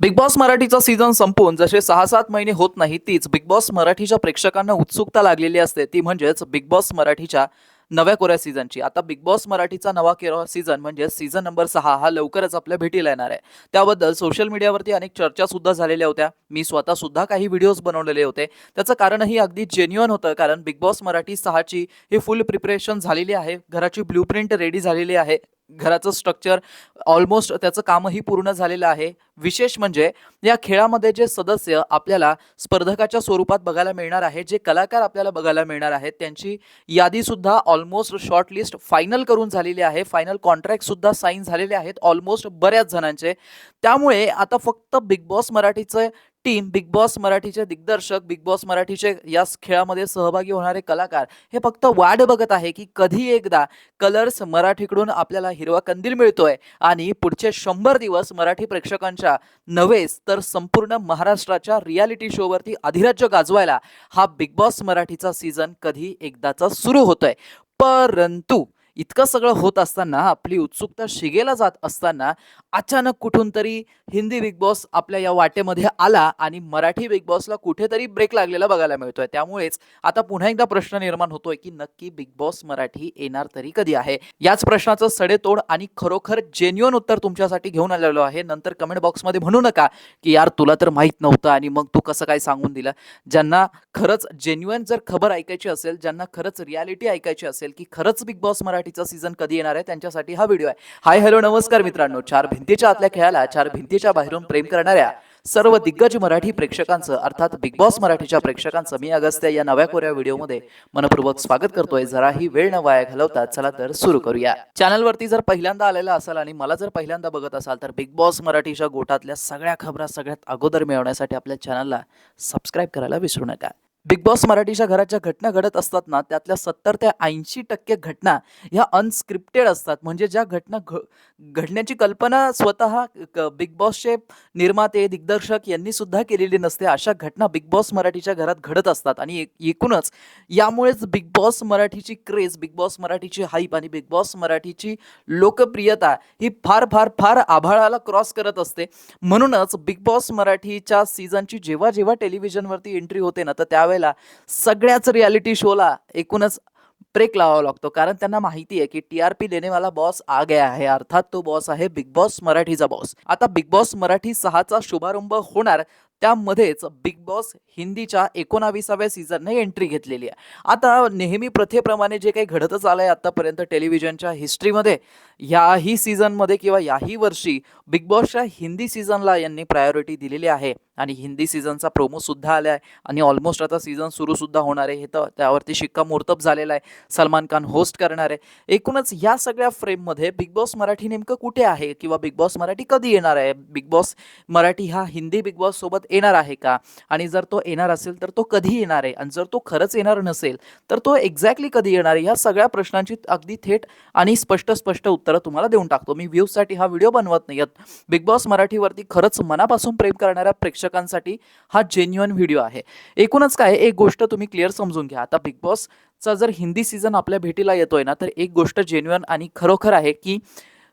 Big boss मराठीचा season संपून जसे सहा सात महिने होत नाही तीच बिग बॉस मराठीच्या प्रेक्षकांना उत्सुकता लागलेली असते. ती म्हणजेच बिग बॉस मराठीच्या नव्या कोऱ्या सीझनची आता बिग बॉस मराठीचा नवा केरळ सीझन म्हणजे सीझन नंबर सहा हा लवकरच आपल्या भेटीला येणार आहे. त्याबद्दल सोशल मीडियावरती अनेक चर्चा सुद्धा झालेल्या होत्या. मी स्वतः सुद्धा काही व्हिडिओज बनवलेले होते. त्याचं कारणही अगदी जेन्युअन होतं कारण बिग बॉस मराठी सहाची ही फुल प्रिपरेशन झालेली आहे. घराची ब्ल्यू प्रिंट रेडी झालेली आहे. घराचं स्ट्रक्चर ऑलमोस्ट त्याचं कामही पूर्ण झालेलं आहे. विशेष म्हणजे या खेळामध्ये जे सदस्य आपल्याला स्पर्धकाच्या स्वरूपात बघायला मिळणार आहे जे कलाकार आपल्याला बघायला मिळणार आहेत त्यांची यादीसुद्धा ऑलमोस्ट शॉर्टलिस्ट फायनल करून झालेली आहे. फायनल कॉन्ट्रॅक्टसुद्धा साईन झालेले आहेत ऑलमोस्ट बऱ्याच जणांचे. त्यामुळे आता फक्त बिग बॉस मराठीचं टीम बिग बॉस मराठीचे दिग्दर्शक बिग बॉस मराठीचे या खेळामध्ये सहभागी होणारे कलाकार हे फक्त वाट बघत आहे की कधी एकदा कलर्स मराठीकडून आपल्याला हिरवा कंदील मिळतोय. आणि पुढचे शंभर दिवस मराठी प्रेक्षकांच्या नव्हेच तर संपूर्ण महाराष्ट्राच्या रियालिटी शोवरती अधिराज्य गाजवायला हा बिग बॉस मराठीचा सीझन कधी एकदाचा सुरू होतोय. परंतु इतकं सगळं होत असताना आपली उत्सुकता शिगेला जात असताना अचानक कुठून तरी हिंदी बिग बॉस आपल्या या वाटेमध्ये आला आणि मराठी बिग बॉसला कुठेतरी ब्रेक लागलेला बघायला मिळतोय. त्यामुळेच आता पुन्हा एकदा प्रश्न निर्माण होतोय की नक्की बिग बॉस मराठी येणार तरी कधी आहे? याच प्रश्नाचं सडेतोड आणि खरोखर जेन्युअन उत्तर तुमच्यासाठी घेऊन आलेलो आहे. नंतर कमेंट बॉक्समध्ये म्हणू नका की यार तुला तर माहीत नव्हतं आणि मग तू कसं काय सांगून दिलं? ज्यांना खरंच जेन्युअन जर खबर ऐकायची असेल ज्यांना खरंच रियालिटी ऐकायची असेल की खरंच बिग बॉस मराठी साठीचा सीझन कधी येणार आहे त्यांच्यासाठी हा व्हिडिओ आहे. हाय हॅलो नमस्कार मित्रांनो. चार भिंतीच्या आतल्या खेळाला चार भिंतीच्या बाहेरून प्रेम करणाऱ्या सर्व दिग्गज मराठी प्रेक्षकांचं अर्थात बिग बॉस मराठीच्या प्रेक्षकांचं मी अगस्त्या या नव्या कोऱ्या व्हिडिओमध्ये मनपूर्वक स्वागत करतोय. जराही वेळ न वाया घालवता चला तर सुरू करूया. चॅनलवरती जर पहिल्यांदा आलेला असाल आणि मला जर पहिल्यांदा बघत असाल तर बिग बॉस मराठीच्या गोटातल्या सगळ्या खबरा सगळ्यात अगोदर मिळवण्यासाठी आपल्या चॅनलला सबस्क्राईब करायला विसरू नका. बिग बॉस मराठीच्या घराच्या घटना घडत असतात ना त्यातल्या सत्तर ते ऐंशी टक्के घटना ह्या अनस्क्रिप्टेड असतात. म्हणजे ज्या घटना घ घडण्याची कल्पना स्वतः क- बिग बॉसचे निर्माते दिग्दर्शक यांनी सुद्धा केलेली नसते अशा घटना बिग बॉस मराठीच्या घरात घडत असतात. आणि एकूणच यामुळेच बिग बॉस मराठीची क्रेज बिग बॉस मराठीची हाईप आणि बिग बॉस मराठीची लोकप्रियता ही फार फार फार आभाळाला क्रॉस करत असते. म्हणूनच बिग बॉस मराठीच्या सीझनची जेव्हा जेव्हा टेलिव्हिजनवरती एंट्री होते ना तर त्यावेळेला सगळ्याच रियालिटी शोला एकूणच ब्रेक लावावा लागतो. कारण त्यांना माहिती आहे की टी आर पी देणेवाला बॉस आ गया आहे. अर्थात तो बॉस आहे बिग बॉस मराठीचा बॉस आता बिग बॉस मराठी सहाचा शुभारंभ होणार त्यामध्येच बिग बॉस हिंदीच्या एकोणावीसाव्या सीझनने एंट्री घेतलेली आहे. आता नेहमी प्रथेप्रमाणे जे काही घडतच आलं आहे आत्तापर्यंत टेलिव्हिजनच्या हिस्ट्रीमध्ये याही सीझनमध्ये किंवा याही वर्षी बिग बॉसच्या हिंदी सीझनला यांनी प्रायोरिटी दिलेली आहे. आणि हिंदी सीझनचा प्रोमोसुद्धा आला आहे आणि ऑलमोस्ट आता सीझन सुरूसुद्धा होणार आहे. हे तर त्यावरती शिक्कामोर्तब झालेला आहे. सलमान खान होस्ट करणार आहे. एकूणच या सगळ्या फ्रेममध्ये बिग बॉस मराठी नेमकं कुठे आहे? किंवा बिग बॉस मराठी कधी येणार आहे? बिग बॉस मराठी हा हिंदी बिग बॉस सोबत येणार आहे का? आणि जर तो येणार असेल तर तो कधी येणार आहे? आणि जर तो खरंच येणार नसेल तर तो एक्झॅक्टली कधी येणार आहे? ह्या सगळ्या प्रश्नांची अगदी थेट आणि स्पष्ट स्पष्ट उत्तरं तुम्हाला देऊन टाकतो. मी व्ह्यूजसाठी हा व्हिडिओ बनवत नाही बिग बॉस मराठीवरती खरंच मनापासून प्रेम करणाऱ्या प्रेक्षकांसाठी हा जेन्युअन व्हिडिओ आहे. एकूणच काय एक गोष्ट तुम्ही क्लिअर समजून घ्या. आता बिग बॉसचा जर हिंदी सीझन आपल्या भेटीला येतोय ना तर एक गोष्ट जेन्युअन आणि खरोखर आहे की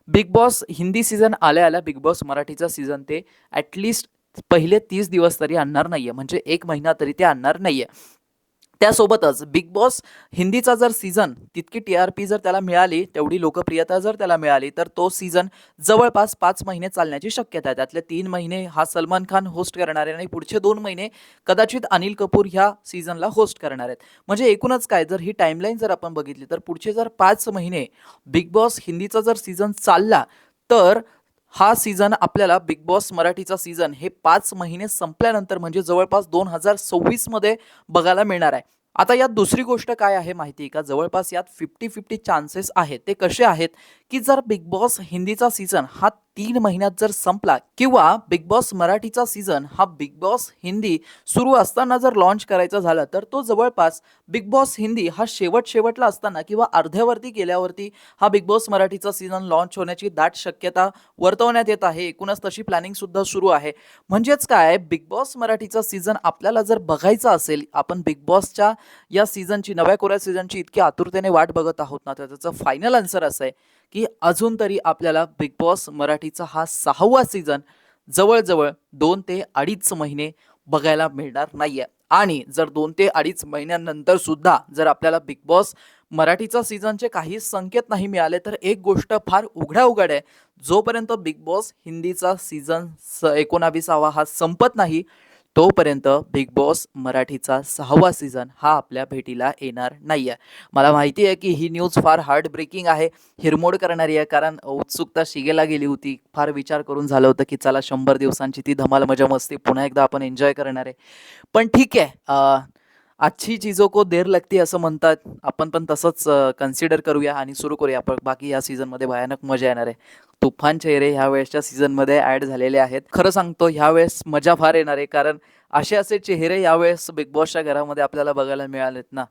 बिग बॉस हिंदी सीझन आल्या आल्या बिग बॉस मराठीचा सीझन ते ॲटलिस्ट पहिले तीस दिवस तरी आणणार नाहीये. म्हणजे एक महिना तरी ते आणणार नाहीये. त्यासोबतच बिग बॉस हिंदीचा जर सीझन तितकी टी आर पी जर त्याला मिळाली तेवढी लोकप्रियता जर त्याला मिळाली तर तो सीझन जवळपास पाच महिने चालण्याची शक्यता आहे. त्यातले तीन महिने हा सलमान खान होस्ट करणार आहे आणि पुढचे दोन महिने कदाचित अनिल कपूर ह्या सीझनला होस्ट करणार आहेत. म्हणजे एकूणच काय जर ही टाईमलाईन जर आपण बघितली तर पुढचे जर पाच महिने बिग बॉस हिंदीचा जर सीझन चालला तर हा सीझन आपल्याला बिग बॉस मराठीचा सीझन हे पाच महिने संपल्यानंतर म्हणजे जवळपास दोन हजार सव्वीसमध्ये बघायला मिळणार आहे. आता यात दुसरी गोष्ट काय आहे माहिती आहे का? जवळपास यात फिफ्टी फिफ्टी चान्सेस आहेत. ते कसे आहेत? की जर बिग बॉस हिंदीचा सीझन हा तीन महिन्यात जर संपला किंवा बिग बॉस मराठीचा सीझन हा बिग बॉस हिंदी सुरू असताना जर लॉन्च करायचा झाला तर तो जवळपास बिग बॉस हिंदी हा शेवट शेवटला असताना किंवा अर्ध्यावरती गेल्यावरती हा बिग बॉस मराठीचा सीझन लॉन्च होण्याची दाट शक्यता वर्तवण्यात येत आहे. एकूणच तशी प्लॅनिंग सुद्धा सुरू आहे. म्हणजेच काय? बिग बॉस मराठीचा सीझन आपल्याला जर बघायचा असेल आपण बिग बॉसच्या या सीझनची नव्या कोऱ्या सीझनची इतकी आतुरतेने वाट बघत आहोत ना तर त्याचं फायनल आन्सर असं आहे. की अजून तरी आपल्याला बिग बॉस मराठीचा हा सहावा सीझन जवळजवळ दोन ते अडीच महिने बघायला मिळणार नाहीये. आणि जर दोन ते अडीच महिन्यानंतर सुद्धा जर आपल्याला बिग बॉस मराठीचा सीझनचे काही संकेत नाही मिळाले तर एक गोष्ट फार उघड्या उघड आहे. जोपर्यंत बिग बॉस हिंदीचा सीझन स एकोणावीसावा हा संपत नाही तोपर्यंत बिग बॉस मराठीचा सहावा सीझन हा आपल्या भेटीला येणार नाही आहे मला माहिती आहे की ही न्यूज फार हार्ट ब्रेकिंग आहे. हिरमोड करणारी आहे कारण उत्सुकता शिगेला गेली होती. फार विचार करून झालं होतं की चला शंभर दिवसांची ती धमाल मजा मस्ती पुन्हा एकदा आपण एन्जॉय करणार आहे. पण ठीक आहे अच्छी चीजों को देर लगती असं म्हणतात. आपण पण तसंच कन्सिडर करूया आणि सुरू करूया. पण बाकी या सीझनमध्ये भयानक मजा येणार आहे. तुफान चेहरे ह्या वेळेसच्या सीझनमध्ये ॲड झालेले आहेत. खरं सांगतो ह्या वेळेस मजा फार येणार आहे. कारण असे असे चेहरे यावेळेस बिग बॉसच्या घरामध्ये आपल्याला बघायला मिळालेत ना.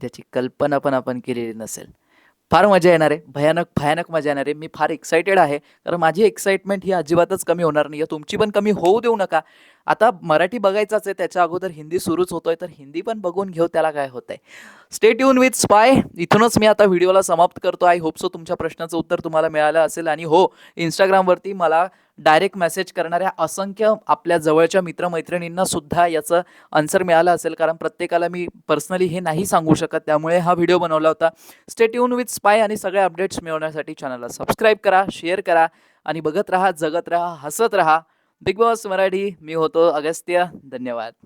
ज्याची कल्पना पण आपण केलेली नसेल. फार मजा येणार आहे. भयानक भयानक मजा येणार आहे. मी फार एक्सायटेड आहे. कारण माझी एक्साइटमेंट ही अजिबातच कमी होणार नाही आहे तुमची पण कमी होऊ देऊ नका. आता मराठी बघायचाच आहे त्याच्या अगोदर हिंदी सुरूच होतोय तर हिंदी पण बघून घेऊ त्याला काय होतंय. स्टेट युन विथ स्पाय इथूनच मी आता व्हिडिओला समाप्त करतो. आय होप सो तुमच्या प्रश्नाचं उत्तर तुम्हाला मिळालं असेल. आणि हो इंस्टाग्रामवरती मला डायरेक्ट मेसेज करणाऱ्या असंख्य आपल्या जवळच्या मित्रमैत्रिणींना सुद्धा याचं आन्सर मिळालं असेल. कारण प्रत्येकाला मी पर्सनली हे नाही सांगू शकत. त्यामुळे हा व्हिडिओ बनवला होता. स्टेट युन विथ स्पाय आणि सगळे अपडेट्स मिळवण्यासाठी चॅनलला सबस्क्राईब करा शेअर करा आणि बघत राहा जगत राहा हसत राहा. बिग बॉस मराठी मी होतो अगस्त्य. धन्यवाद.